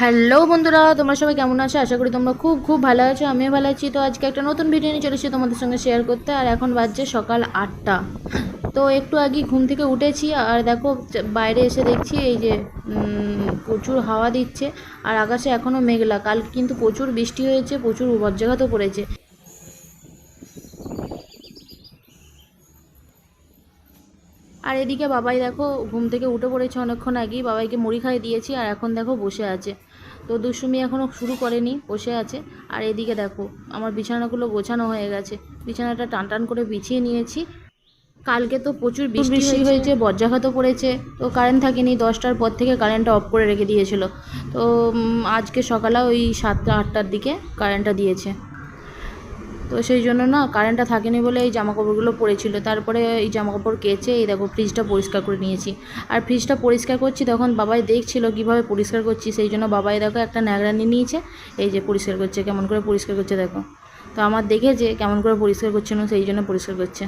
Hello বন্ধুরা, তোমার সবাই কেমন আছো? আশা করি তোমরা খুব খুব ভালো আছো, আমিও ভালো আছি। তো আজকে একটা নতুন ভিডিও নিয়ে চলেছি তোমাদের সঙ্গে শেয়ার করতে, আর এখন বাজছে সকাল আটটা। তো একটু আগে ঘুম থেকে উঠেছি, আর দেখো বাইরে এসে দেখছি এই যে প্রচুর হাওয়া দিচ্ছে, আর আকাশে এখনও মেঘলা। কাল কিন্তু প্রচুর বৃষ্টি হয়েছে, প্রচুর বজ্রাঘাতও পড়েছে। আর এদিকে বাবাই দেখো ঘুম থেকে উঠে পড়েছে অনেকক্ষণ আগেই। বাবাইকে মুড়ি খাইয়ে দিয়েছি আর এখন দেখো বসে আছে। তো দুষ্টুমি এখনও শুরু করেনি বসে আছে। আর এদিকে দেখো আমার বিছানাগুলো গোছানো হয়ে গেছে। বিছানাটা টান টান করে বিছিয়ে নিয়েছি। কালকে তো প্রচুর বৃষ্টি হয়েছে বজ্রাঘাতও পড়েছে। তো কারেন্ট থাকেনি দশটার পর থেকে কারেন্টটা অফ করে রেখে দিয়েছিল। তো আজকে সকালে ওই সাতটা আটটার দিকে কারেন্টটা দিয়েছে। তো সেই জন্য না কারেন্টটা থাকেনি বলে এই জামা কাপড়গুলো পড়েছিল। তারপরে এই জামা কাপড় কেচে এই দেখো ফ্রিজটা পরিষ্কার করে নিয়েছি। আর ফ্রিজটা পরিষ্কার করছি তখন বাবাই দেখছিল কীভাবে পরিষ্কার করছি, সেই জন্য বাবাই দেখো একটা ন্যাগরানি নিয়েছে। এই যে পরিষ্কার করছে, কেমন করে পরিষ্কার করছে দেখো। তো আমার দেখেছে কেমন করে পরিষ্কার করছে না, সেই জন্য পরিষ্কার করছে।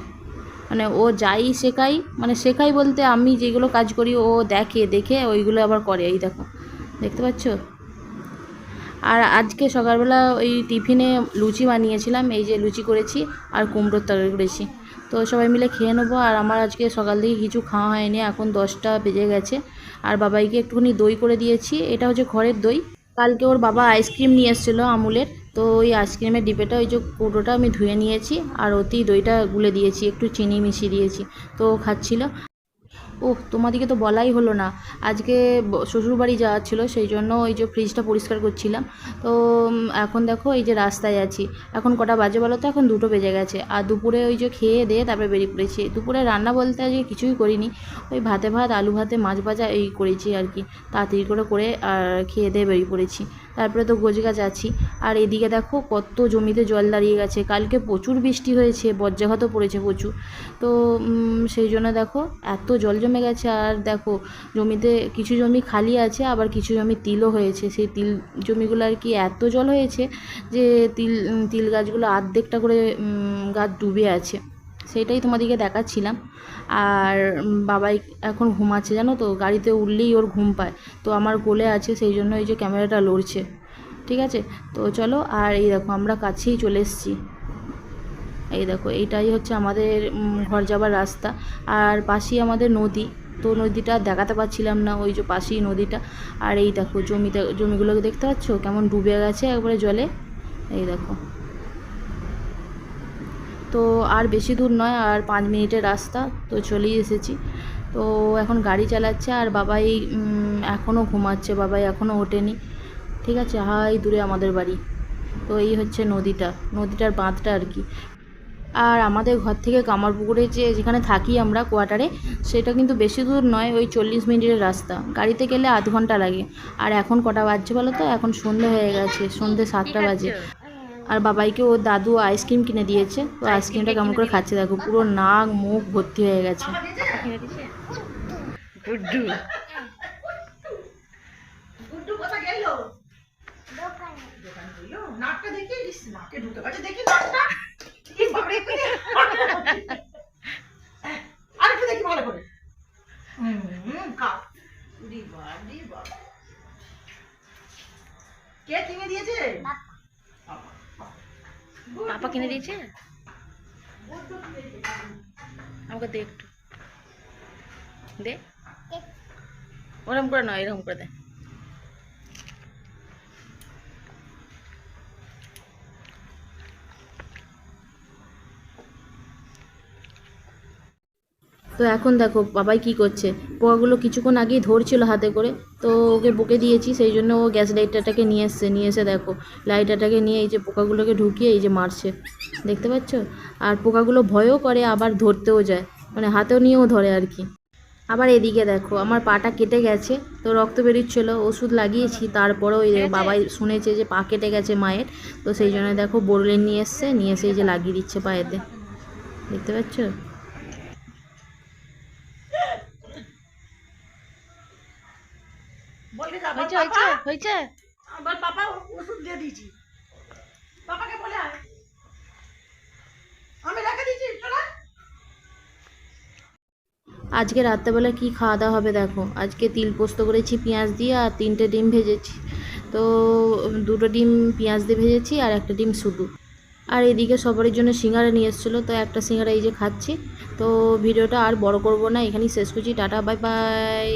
মানে ও যাই শেখাই মানে শেখাই বলতে আমি যেগুলো কাজ করি ও দেখে দেখে ওইগুলো আবার করে, এই দেখো। দেখতে পাচ্ছ? আর আজকে সকালবেলা ওই টিফিনে লুচি বানিয়েছিলাম, এই যে লুচি করেছি আর কুমড়োর তরকারি করেছি। তো সবাই মিলে খেয়ে নেব। আর আমার আজকে সকাল থেকে কিছু খাওয়া হয়নি, এখন দশটা বেজে গেছে। আর বাবাইকে একটুখানি দই করে দিয়েছি, এটা হচ্ছে ঘরের দই। কালকে ওর বাবা আইসক্রিম নিয়ে এসেছিল আমুলের, তো ওই আইসক্রিমের ডিবেটা ওই যে কৌটোটা আমি ধুয়ে নিয়েছি। আর ওতেই দইটা গুলে দিয়েছি, একটু চিনি মিশিয়ে দিয়েছি, তো খাচ্ছিল। ওহ তোমাদেরকে তো বলাই হলো না। আজকে শ্বশুরবাড়ি যাওয়ার ছিল, সেই জন্য ওই যে ফ্রিজটা পরিষ্কার করছিলাম। তো এখন দেখো এই যে রাস্তায় আছি। এখন কটা বাজে বলো তো? এখন দুটো বেজে গেছে। আর দুপুরে ওই যে খেয়ে দিয়ে তারপরে বেরিয়ে পড়েছি। দুপুরে রান্না বলতে আজকে কিছুই করিনি। ওই ভাতে ভাত, আলু ভাতে, মাছ ভাজা এই করেছি আর কি। তাড়াতাড়ি করে করে আর খেয়ে দিয়ে বেরিয়ে পড়েছি। তারপরে তো গোছ গাছ আছি। আর এদিকে দেখো কত জমিতে জল দাঁড়িয়ে গেছে। কালকে প্রচুর বৃষ্টি হয়েছে, বজ্রাঘাতও পড়েছে প্রচুর। তো সেই জন্য দেখো এত জল জমে গেছে। আর দেখো জমিতে কিছু জমি খালি আছে, আবার কিছু জমি তিলও হয়েছে। সেই তিল জমিগুলো আর কি এত জল হয়েছে যে তিল তিল গাছগুলো আর্ধেকটা করে গাছ ডুবে আছে। সেটাই তোমাদেরকে দেখাচ্ছিলাম। আর বাবাই এখন ঘুমাচ্ছে, জানো তো? গাড়িতে উঠলেই ওর ঘুম পায়। তো আমার কোলে আছে, সেই জন্য এই যে ক্যামেরাটা লড়ছে। ঠিক আছে? তো চলো, আর এই দেখো, আমরা কাছেই চলে এসেছি। এই দেখো, এইটাই হচ্ছে আমাদের ঘর যাবার রাস্তা। আর পাশেই আমাদের নদী। তো নদীটা দেখাতে পারছিলাম না, ওই যে পাশেই নদীটা। আর এই দেখো, জমিতে জমিগুলোকে দেখতে পাচ্ছ? কেমন ডুবে গেছে একবারে জলে। এই দেখো। তো আর বেশি দূর নয়, আর পাঁচ মিনিটের রাস্তা, তো চলেই এসেছি। তো এখন গাড়ি চালাচ্ছে, আর বাবাই এখনও ঘুমাচ্ছে, বাবাই এখনও ওঠেনি। ঠিক আছে, হাই দূরে আমাদের বাড়ি। তো এই হচ্ছে নদীটা, নদীটার বাঁধটা আর কি। আর আমাদের ঘর থেকে কামারপুকুরে যে যেখানে থাকি আমরা কোয়ার্টারে, সেটা কিন্তু বেশি দূর নয়, ওই চল্লিশ মিনিটের রাস্তা। গাড়িতে গেলে আধ ঘণ্টা লাগে। আর এখন কটা বাজছে বলো তো? এখন সন্ধে হয়ে গেছে, সন্ধে সাতটা বাজে। আর বাবাইকে ওর দাদু আইসক্রিম কিনে দিয়েছে। তো আইসক্রিমটা কেমন করে খাচ্ছে দেখো পুরো নাক মুখ ভর্তি হয়ে গেছে। বা কে কিনে দিয়েছে? পাপা কিনে দিয়েছে? আমাকে দে একটু। দে। ওরম করে নয় এরকম করে দে। তো এখন দেখো বাবাই কি করছে? পোকাগুলো কিছুক্ষণ আগেই ধরছিল হাতে করে। তো ওকে বকে দিয়েছি সেই জন্য ও গ্যাস লাইটারটাকে নিয়ে এসছে নিয়ে এসে দেখো লাইটারটাকে নিয়ে এই যে পোকাগুলোকে ঢুকিয়ে এই যে মারছে। দেখতে পাচ্ছ? আর পোকাগুলো ভয়ও করে আবার ধরতেও যায়। মানে হাতেও নিয়েও ধরে আর কি। আবার এদিকে দেখো আমার পাটা কেটে গেছে তো রক্ত বেরিয়েছিল ওষুধ লাগিয়েছি তারপরেও ওই বাবাই শুনেছে যে পা কেটে গেছে মায়ের তো সেই জন্য দেখো বোরলেন নিয়ে এসছে নিয়ে এসে এই যে লাগিয়ে দিচ্ছে পায়েতে। দেখতে পাচ্ছ বলবি যা, বল হয়েছে হয়েছে হয়েছে? বল পাপা ওষুধ দিয়ে দিয়েছি। পাপাকে বলে আমি রেখে দিয়েছি চলা। আজকে রাত্রেবেলা কি খাওয়া দাওয়া হবে দেখো। আজকে তিল পোস্ত করেছি পেঁয়াজ দিয়ে আর তিনটে ডিম ভেজেছি। তো দুটো ডিম পেঁয়াজ দিয়ে ভেজেছি আর একটা ডিম শুধু। আর এদিকে সবারই জন্য সিঙ্গারা নিয়ে এসেছিল তো একটা সিঙ্গারা এই যে খাচ্ছি। তো ভিডিওটা আর বড় করব না এখানেই শেষ করছি। Tata bye bye.